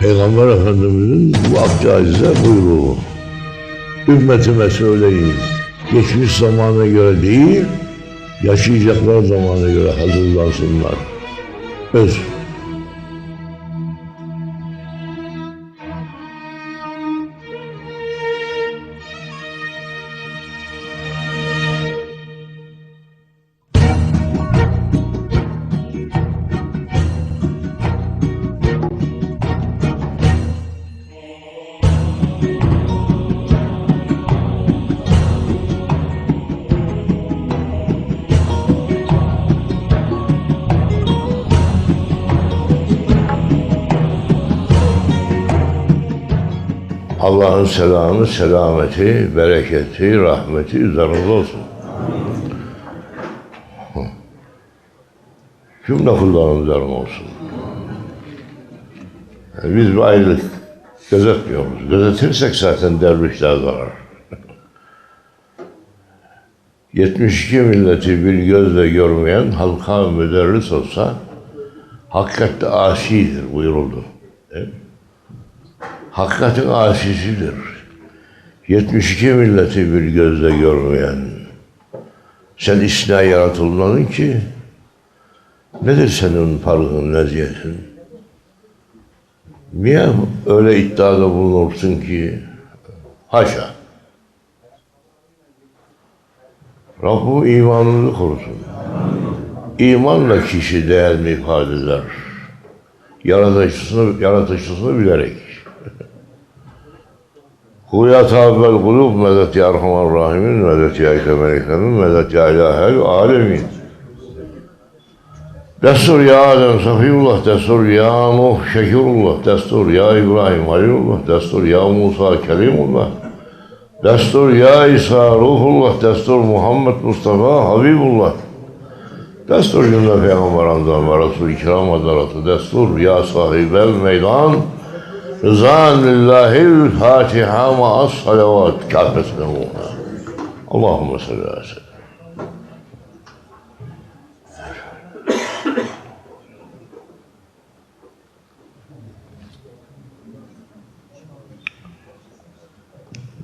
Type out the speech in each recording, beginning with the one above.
Peygamber Efendimiz'in bu Abdüaziz'e buyruğu. Ümmetime söyleyin. Geçmiş zamana göre değil, yaşayacaklar zamana göre hazırlansınlar. Öz. Allah'ın selamı, selameti, bereketi, rahmeti üzerinize olsun. Cümle kullarının üzerine olsun. Yani biz bir ayrılık gözetmiyoruz. Gözetirsek zaten dervişler zarar. 72 milleti bir gözle görmeyen halka müderris olsa hakikatte asidir buyuruldu. Mi? Hakikatin asisidir. 72 milleti bir gözle görmeyen. Sen isna yaratılmadın ki nedir senin farkın, neziyetin? Niye öyle iddiada bulunursun ki? Haşa. Rabbim imanını korusun. İmanla kişi değerini ifade eder. Yaratıcısını, yaratıcısını bilerek. Huya tabel kulub medet ya Erhaman Rahimin medet ya Ekrem Ekremin medet ya İlahel alemin. Destur ya Adem Safiyullah, destur ya Nuh Şekirullah, destur ya İbrahim Halilullah, destur ya Musa Kelimullah, destur ya İsa Ruhullah, destur Muhammed Mustafa Habibullah, destur cümle Peygamber Azam ve Resul-i Kiram Hazretleri, destur ya sahibel meydan, Rızan lillahil Fatiha ma'as salavat kâfesine muhna. Allahümme salli ve sellem.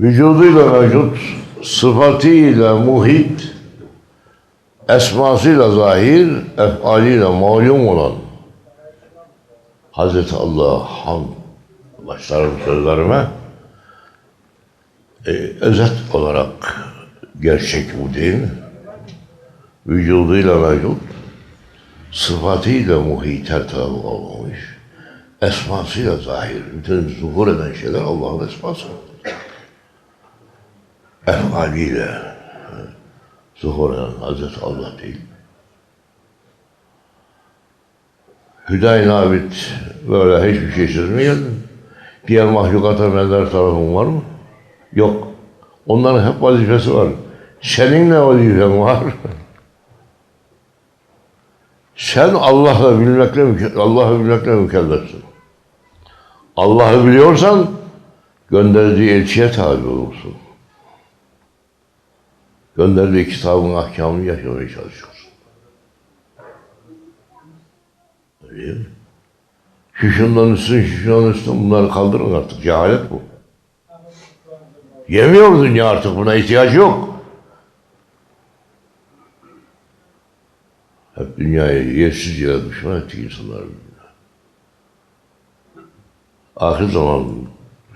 Vücuduyla mevcut, sıfatıyla muhit, esmasıyla zahir, efaliyle malum olan Hazreti Allah'a hamd başlarım sözlerime e, özet olarak gerçek bu değil mi? Vücuduyla mevcut, sıfatıyla muhit her tarafı olmamış, esmasıyla zahir, bütün zuhur eden şeyler Allah'ın esması. Efaliyle zuhur eden Hazreti Allah değil. Hüdayi Nabit böyle hiçbir şey çizmeyelim. Diğer mahlukata benzer tarafın var mı? Yok. Onların hep vazifesi var. Senin ne vazifen var? Sen Allah'la bilmekle, Allah'ı bilmekle mükellefsin. Allah'ı biliyorsan gönderdiği elçiye tabi olursun. Gönderdiği kitabın ahkamını yaşamaya çalışıyorsun. Öyle mi? Şu şundan üstün, şu şundan üstün bunları kaldırın artık. Cehalet bu. Yemiyor dünya artık buna ihtiyaç yok. Hep dünyayı yersiz yere düşman ettik insanlar. Ahir zaman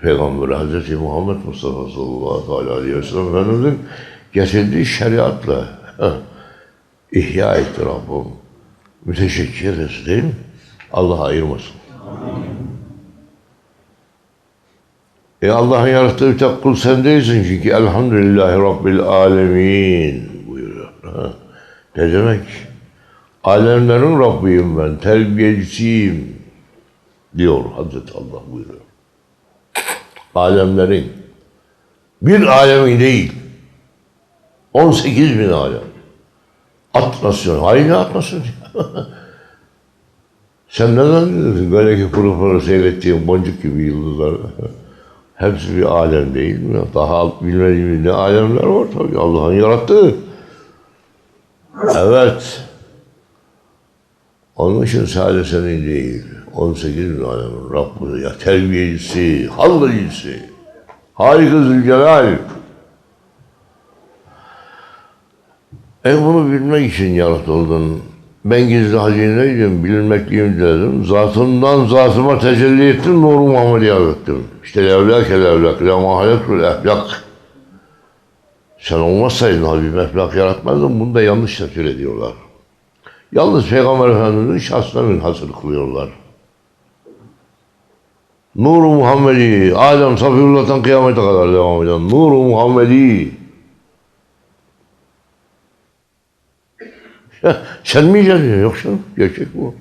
Peygamberi Hazreti Muhammed Mustafa sallallahu aleyhi ve sellem Efendimiz'in getirdiği şeriatla ihya etti Rabbim. Müteşekkir ederiz değil mi? Allah ayırmasın. E Allah'ın yarattığı bir tek kul sen değilsin çünkü elhamdülillahi rabbil alemin buyuruyor. Ne demek? Alemlerin Rabbiyim ben, terbiyecisiyim diyor Hazreti Allah buyuruyor. Alemlerin. Bir alemin değil. 18 bin alem. At nasyon. Hayır ne at nasyon? Sen ne zannediyorsun? Böyle ki pırıl pırıl seyrettiğin boncuk gibi yıldızlar. Hepsi bir alem değil mi? Daha bilmediğimiz ne alemler var tabii. Allah'ın yarattığı. Evet. Onun için sadece senin değil. 18 bin alemin Rabbi ya terbiyecisi, hallicisi, harika Zülcelal. E bunu bilmek için yaratıldın. Ben gizli hazineydim, bilinmekliyim dedim. Zatından zatıma tecelli ettim, nuru Muhammed'i ettim. İşte levlak el evlak, la mahaletul ehlak. Sen olmasaydın Habib Eflak yaratmazdın. Bunu da yanlış tefsir ediyorlar. Yalnız Peygamber Efendimiz'in şahsına münhasır kılıyorlar. Nuru Muhammedi, Adem Safiullah'tan kıyamete kadar devam eden Nuru Muhammedi. Sen mi icadın? Yok canım, gerçek bu.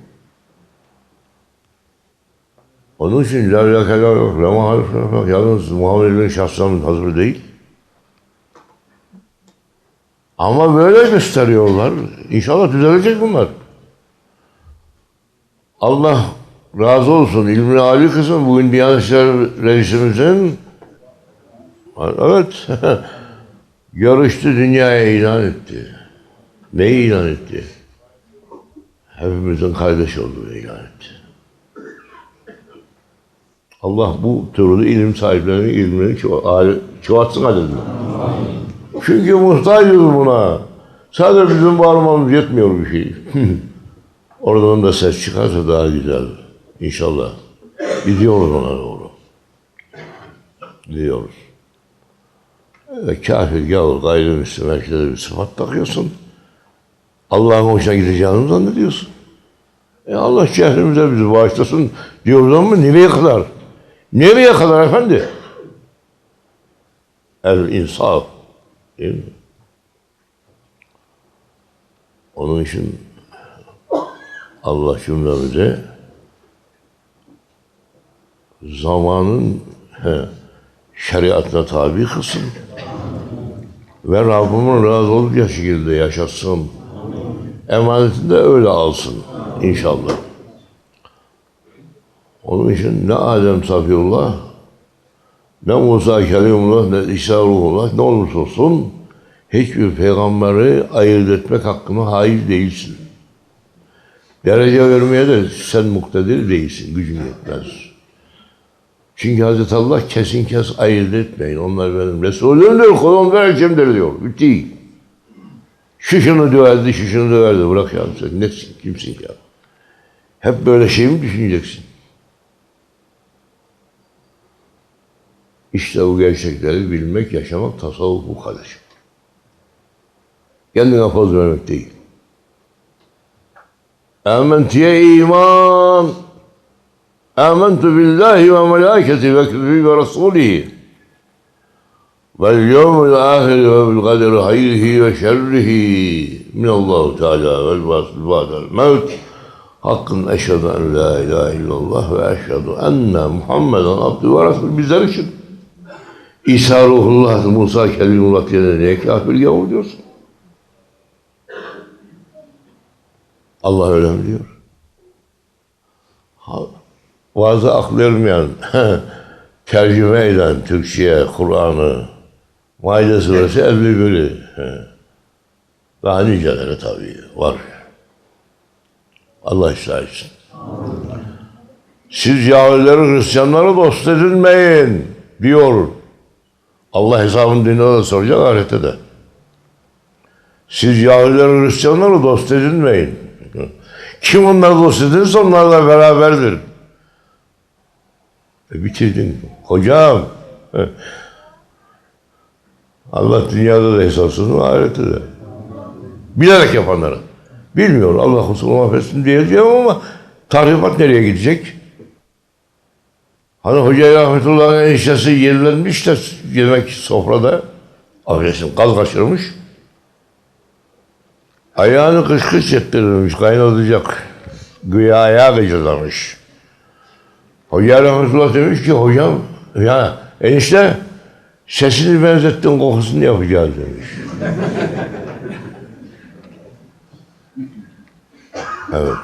Onun için la illallah yok, la mahalif yok. Yalnız Muhammed'in şahsına hazır değil. Ama böyle gösteriyorlar. İnşallah düzelecek bunlar. Allah razı olsun. İlmi Ali kısmı bugün Diyanet İşleri Reisimizin evet yarıştı dünyaya ilan etti. Neyi ilan etti? Hepimizin kardeş olduğunu ilan etti. Allah bu türlü ilim sahiplerinin ilmini ço- çoğaltsın adedini. Çünkü muhtacız buna. Sadece bizim bağırmamız yetmiyor bir şey. Oradan da ses çıkarsa daha güzel. İnşallah. Gidiyoruz ona doğru. Gidiyoruz. Evet, kafir, gavur, gayrimüslim herkese bir sıfat takıyorsun. Allah'ın hoşuna gideceğini zannediyorsun. E Allah şehrimize bizi bağışlasın diyoruz ama nereye kadar? Nereye kadar efendi? El insaf. Değil mi? Onun için Allah cümlemize zamanın he, şeriatına tabi kılsın ve Rabbimin razı olacağı şekilde yaşatsın. Emanetini de öyle alsın inşallah. Onun için ne Adem Safiyullah ne Musa Kelimullah ne İsa Ruhullah ne olursa olsun hiçbir peygamberi ayırt etmek hakkına hail değilsin. Derece vermeye de sen muktedir değilsin, gücün yetmez. Çünkü Hazreti Allah kesin kes ayırt etmeyin. Onlar benim Resulümdür, kulum ve elçimdir diyor. Bitti. Şu şunu döverdi, şu şunu döverdi. Bırak ya sen nesin, kimsin ya? Hep böyle şey mi düşüneceksin? İşte bu gerçekleri bilmek, yaşamak tasavvuf bu kardeşim. Kendine poz vermek değil. Amentiye iman. Amentu billahi ve melaketi ve kütübü ve rasulihi. Bil kaderi hayrihi ve şerrihi minallahu teala vel basıl ba'del mevt. Hakkın eşhedü en la ilahe illallah ve eşhedü enne Muhammeden abdü ve resul bizler için. İsa ruhullah, Musa kelimullah diye niye kafir gavur diyorsun? Allah öyle mi diyor? Bazı aklı ermeyen, tercüme eden Türkçe'ye Kur'an'ı, Maide suresi 51'i. Daha niceleri tabii var. Allah ıslah etsin. Siz Yahudileri, Hristiyanları dost edinmeyin diyor. Allah hesabını dünyada da soracak, ahirette de. Siz Yahudileri, Hristiyanları dost edinmeyin. Kim onları dost edinirse onlarla beraberdir. E bitirdin. Hocam. Allah dünyada da hesapsız ahirette de. Bilerek yapanlara. Bilmiyor. Allah kusurunu affetsin diyeceğim ama tahribat nereye gidecek? Hani Hoca Rahmetullah'ın eniştesi yenilenmiş de yemek sofrada. Affedersin kaz kaçırmış. Ayağını kış kış ettirilmiş, kaynatacak. Güya ayağı gıcırdamış. Hoca Rahmetullah demiş ki hocam ya enişte sesini benzettin kokusunu yapacağız demiş. evet.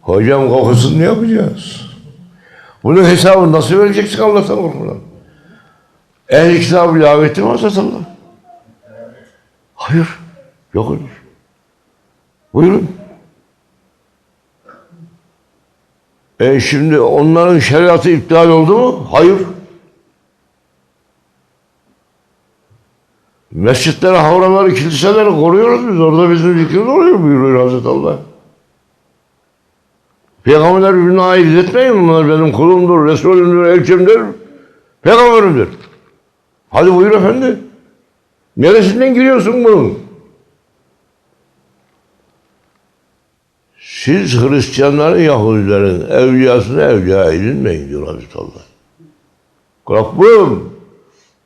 Hocam kokusunu yapacağız? Bunun hesabını nasıl vereceksin Allah'tan korkudan? Ehl-i kitabı mi Hazreti Allah? Hayır. Yok öyle. şey. Buyurun. E şimdi onların şeriatı iptal oldu mu? Hayır. Mescitleri, havraları, kiliseleri koruyoruz biz. Orada bizim zikrimiz oluyor buyuruyor Hazreti Allah. Peygamberler birbirine ayırt etmeyin. Bunlar benim kulumdur, Resulümdür, elçimdir, peygamberimdir. Hadi buyur efendi. Neresinden giriyorsun bunun? Siz Hristiyanların, Yahudilerin evliyasını evliya edinmeyin diyor Hazreti Allah. Rabbim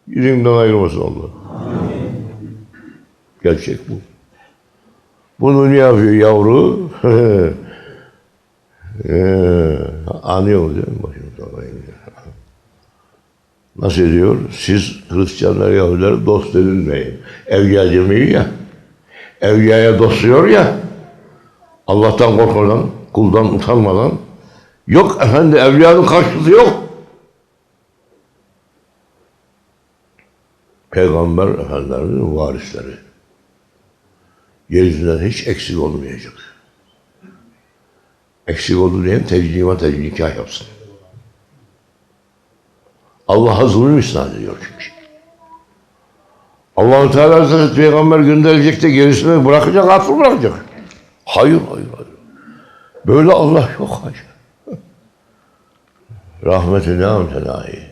yüzünden ayrılmasın Allah. Gerçek bu. Bunu ne yapıyor yavru? Ee, anlıyor değil mi? Başımıza Nasıl ediyor? Siz Hristiyanlar, Yahudiler dost edinmeyin. Evliya demeyi ya. Evliyaya dostluyor ya. Allah'tan korkmadan, kuldan utanmadan. Yok efendi evliyanın karşılığı yok. Peygamber efendilerinin varisleri. Yeryüzünden hiç eksik olmayacak. Eksik oldu diyen tecrübe tecrübe nikah yapsın. Allah'a zulüm isnat ediyor çünkü. Allah-u Teala Hazreti Peygamber gönderecek de gerisini bırakacak, atıl bırakacak. Hayır, hayır, hayır. Böyle Allah yok hacı. Rahmeti ne amtenahi.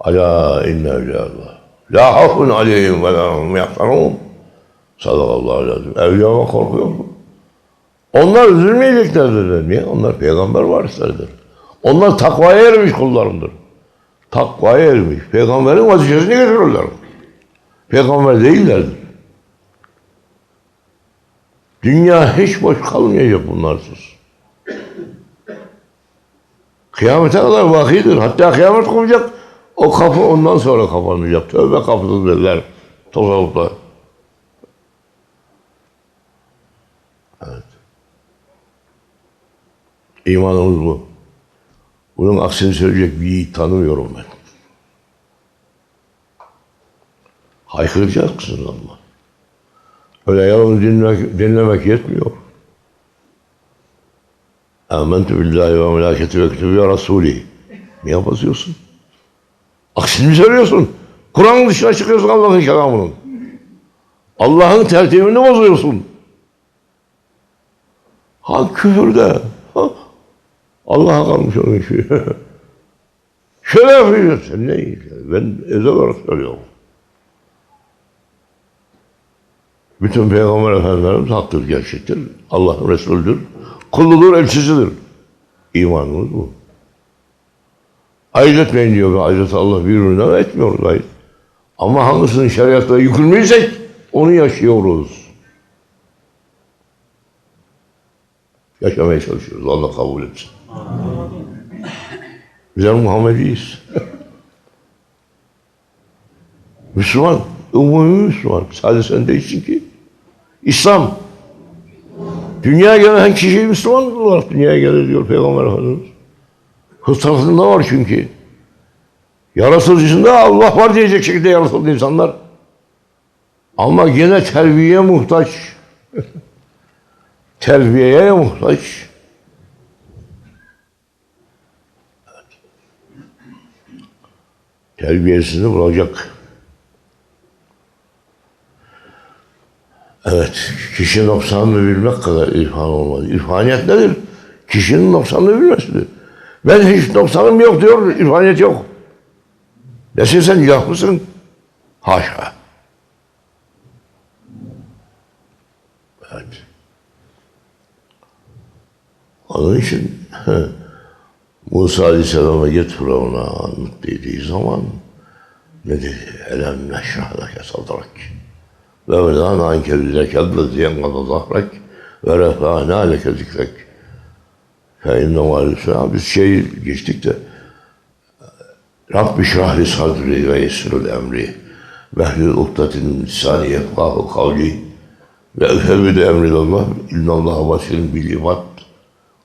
Ala inne evliyallah. La hafun aleyhim ve la hum yahzanun. Sadakallahu aleyhi ve sellem. Evliyama korkuyor mu? Onlar üzülmeyeceklerdir. Niye? Onlar peygamber varisleridir. Onlar takvaya ermiş kullarındır. Takvaya ermiş. Peygamberin vazifesini getirirler. Peygamber değillerdir. Dünya hiç boş kalmayacak bunlarsız. Kıyamete kadar vakidir. Hatta kıyamet kopacak. O kapı ondan sonra kapanacak. Tövbe kapısı derler. Tasavvufta. Evet. İmanımız bu. Bunun aksini söyleyecek bir tanımıyorum ben. Haykıracaksın ama. Öyle yalnız dinlemek, dinlemek yetmiyor. Âmentü billahi ve melâketi ve kütübü ve rasûlî. Niye basıyorsun? Aksini mi söylüyorsun? Kur'an'ın dışına çıkıyorsun Allah'ın kelamının. Allah'ın tertibini bozuyorsun. Ha küfürde. Ha, Allah'a kalmış onun işi. Şöyle yapıyorsun. Ne. Ben özel olarak söylüyorum. Bütün peygamber efendilerimiz haktır gerçektir. Allah'ın Resulüdür. Kulludur, elçisidir. İmanımız bu. Ayırt etmeyin diyor. Ayırt Allah birbirinden etmiyoruz ayırt. Ama hangisinin şeriatla yükülmüysek onu yaşıyoruz. Yaşamaya çalışıyoruz. Allah kabul etsin. Bizler Muhammediyiz. Müslüman. Umumi Müslüman. Sadece sen değilsin ki. İslam. Dünyaya gelen kişi Müslüman olarak dünyaya gelir diyor Peygamber Efendimiz. Fıtratında var çünkü. Yaratıcısında Allah var diyecek şekilde yaratıldı insanlar. Ama gene terbiyeye muhtaç. terbiyeye muhtaç. Terbiyesini bulacak. Evet, kişi noksanını bilmek kadar irfan olmaz. İrfaniyet nedir? Kişinin noksanını bilmesidir. Ben hiç noksanım yok diyor, irfaniyet yok. Desin sen mısın? Haşa. Evet. Onun için Musa Aleyhisselam'a git Firavun'a anlat dediği zaman ne dedi? Elem neşrah leke sadrak. Ve velâna anke bizeked ve ziyen zahrak ve refâna leke zikrek. Fe inne mâlûsâ biz şey geçtik de Rabbi şrahli sadri ve yesrül emri ve hlül ukdatin lisani yefkahu kavli ve efevvide emrillallah illallah basirin bil ibad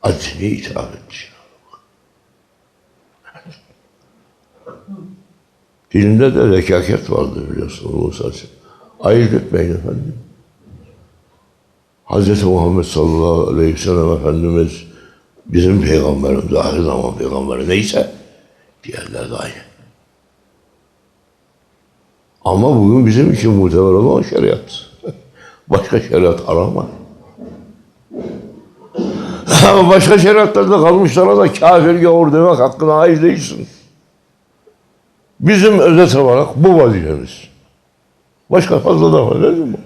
acmi ithaf etmiş. Dilinde de rekaket vardı biliyorsun Musa. Ayırt etmeyin efendim. Hz. Muhammed sallallahu aleyhi ve sellem Efendimiz bizim peygamberimiz, ahir zaman peygamberi neyse diğerler de aynı. Ama bugün bizim için muteber olan şeriat. Başka şeriat arama. Ama başka şeriatlarda kalmışlara da kafir gavur demek hakkına ait değilsin. Bizim özet olarak bu vazifemiz. Başka fazla da var. Ne bu?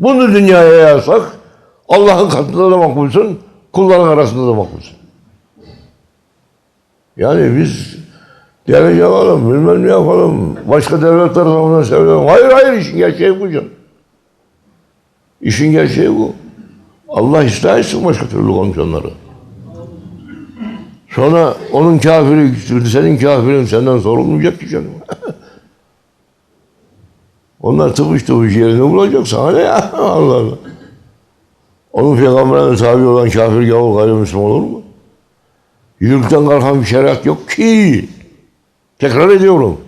Bunu dünyaya yayarsak Allah'ın katında da makbulsun, kulların arasında da makbulsun. Yani biz derece alalım, bilmem ne yapalım, başka devletler tarafından seviyorum. Hayır hayır işin gerçeği bu canım. İşin gerçeği bu. Allah ıslah etsin başka türlü konuşanları. Sonra onun kafiri, senin kafirin senden sorulmayacak ki canım. Onlar tıpış tıpış yerini bulacak sana ya? Allah Allah. Onun peygamberine tabi olan kafir gavur gayrimüslim olur mu? Yürürlükten kalkan bir şeriat yok ki. Tekrar ediyorum.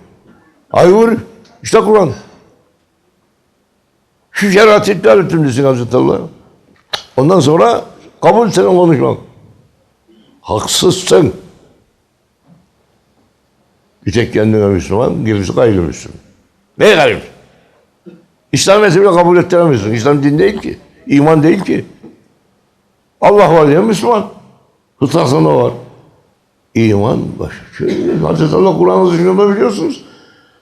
Hayır, işte Kur'an. Şu şeriatı iptal ettim desin Hazreti Allah. Ondan sonra kabul senin konuşmak. Haksızsın. Bir tek kendine Müslüman, gerisi gayrimüslim. Ne gayrimüslim? İslam mezhebini kabul ettiremiyorsun. İslam din değil ki. iman değil ki. Allah var diye Müslüman. Fıtratında var. İman. Şöyle, Hazreti Allah Kur'an'ı dışında biliyorsunuz.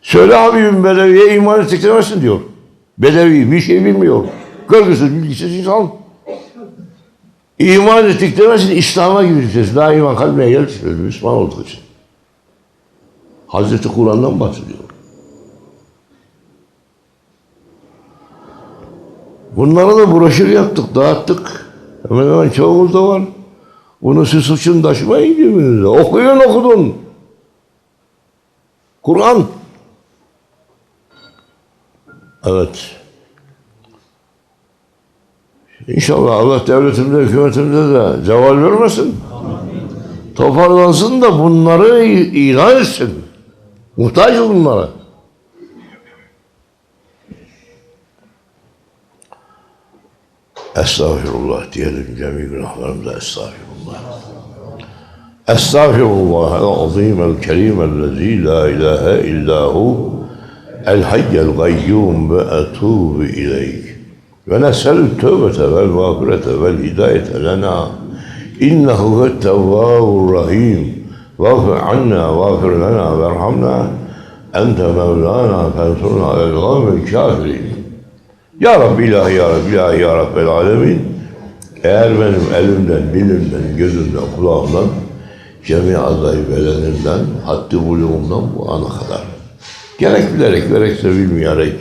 Söyle Habibim Bedevi'ye iman ettiklemezsin diyor. Bedevi bir şey bilmiyor. Görgüsüz, bilgisiz insan. İman ettik demesin, İslam'a gireceğiz. Daha iman kalbine geliştiriyor Müslüman olduğu için. Hazreti Kur'an'dan bahsediyor. Bunları da broşür yaptık, dağıttık. Hemen hemen çoğumuzda var. Bunu siz için taşımayın cebinizde. Okuyun okudun. Kur'an. Evet. İnşallah Allah devletimize, hükümetimize de ceval vermesin. Toparlansın da bunları ilan etsin. Muhtacız bunlara. أستغفر الله اجتهادا جميل نحن أستغفر الله. أستغفر الله العظيم الكريم الذي لا إله إلا هو الحي القيوم بأتوب إليك. ونسأل التوبة والمغفرة والهداية لنا إنه هو التواب الرحيم. واغفر عنا واغفر لنا وارحمنا. أنت مولانا فانصرنا على الغم الكافرين. Ya Rabbi ilahi ya Rabbi ilahi ya Rabbel alemin. Eğer benim elimden, dilimden, gözümden, kulağımdan, cemi azayı bedenimden, haddi buluğumdan bu ana kadar. Gerek bilerek, gerekse bilmeyerek,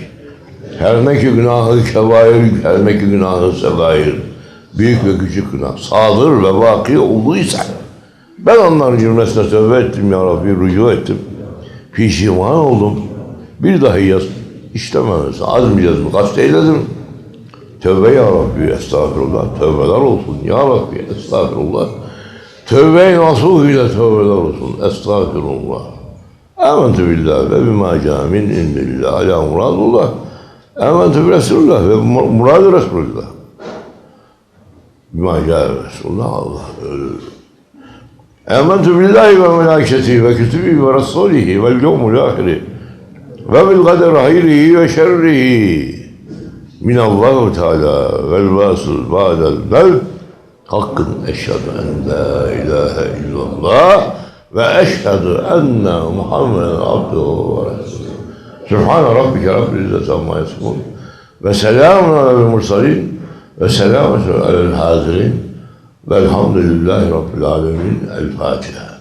her ne ki günahı kebair, her ne ki günahı segair, büyük ve küçük günah, sadır ve vaki olduysa, ben onların cümlesine tövbe ettim ya Rabbi, rücu ettim. Pişiman oldum. Bir dahi yaz, işlememesi, azm yazımı kast eyledim. Tövbe ya Rabbi, estağfirullah, tövbeler olsun ya Rabbi, estağfirullah. Tövbe-i nasuh ile tövbeler olsun, estağfirullah. Âmentü billah ve bimâ câmin indillah alâ muradullah. Âmentü bi Resulullah ve murad-ı Resulullah. Bimâ câe Resulullah Allah. Âmentü billahi ve melâketihi ve kütübî ve rasûlihi vel yevmul âhiri ve bil kader hayrihi ve şerrihi min Allahu Teala vel vasıl ba'del mevt hakkın eşhedü en la ilahe illallah ve eşhedü enne Muhammeden abduhu ve resulü. Sübhane rabbike rabbil izzeti amma yasifun ve selamun alel mursalin ve selamun alel hazirin velhamdülillahi rabbil alemin. El Fatiha.